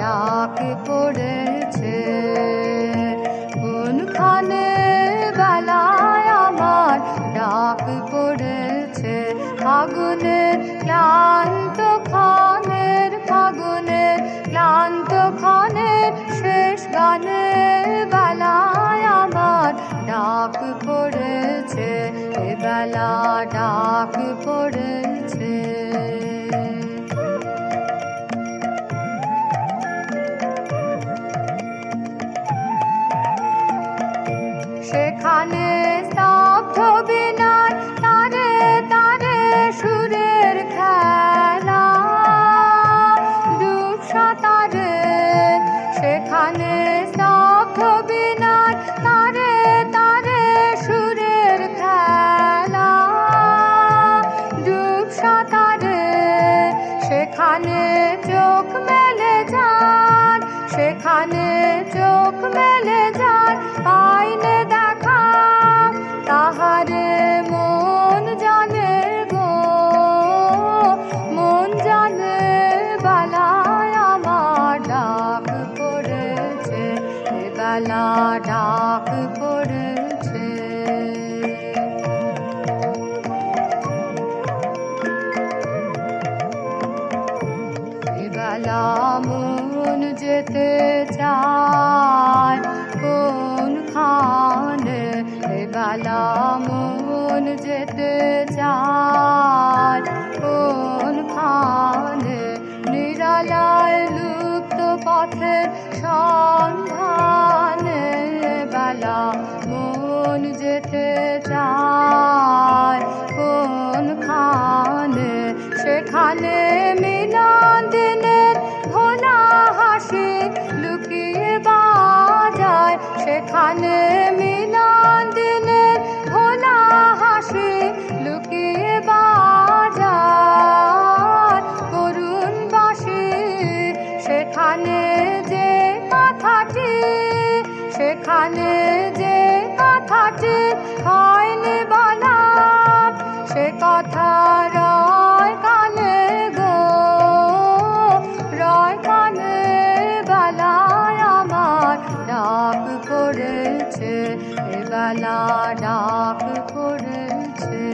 ডাক পড়েছে। কোনখানে বেলায় আমার ডাক পড়েছে। ফাগুনের ক্লান্ত খানের ফাগুনের ক্লান্ত খানের শেষ গানের বেলায় আমার ডাক পড়েছে। বেলা ডাক পড়েছে সেখানে স্তব্ধ বিনায়, তারে তারে সুরের খেলা। ডুব সাঁতারে সেখানে স্তব্ধ বিনায়, তারে তারে সুরের খেলা। ডুব সাঁতারে সেখানে চোখ মেলে যান, সেখানে চোখ মেলে যান। বেলা ডাক পড়েছে। বেলা মন যেতে চায় কোন খানে? বেলা মন যেতে চায় কোন খানে? নিরালায় লুপ্ত পথের সন্ধানে বেলা মন যেতে চায়। কোন খানে সেখানে মিলন দিনের ভোলা হাসি লুকিয়ে বাজায়। সেখানে সেখানে যে কথাটি হয়নি বলা সে কথা রয় কানে গো। রয় কানে বেলায় আমার ডাক পড়েছে এ বেলা ডাক পড়েছে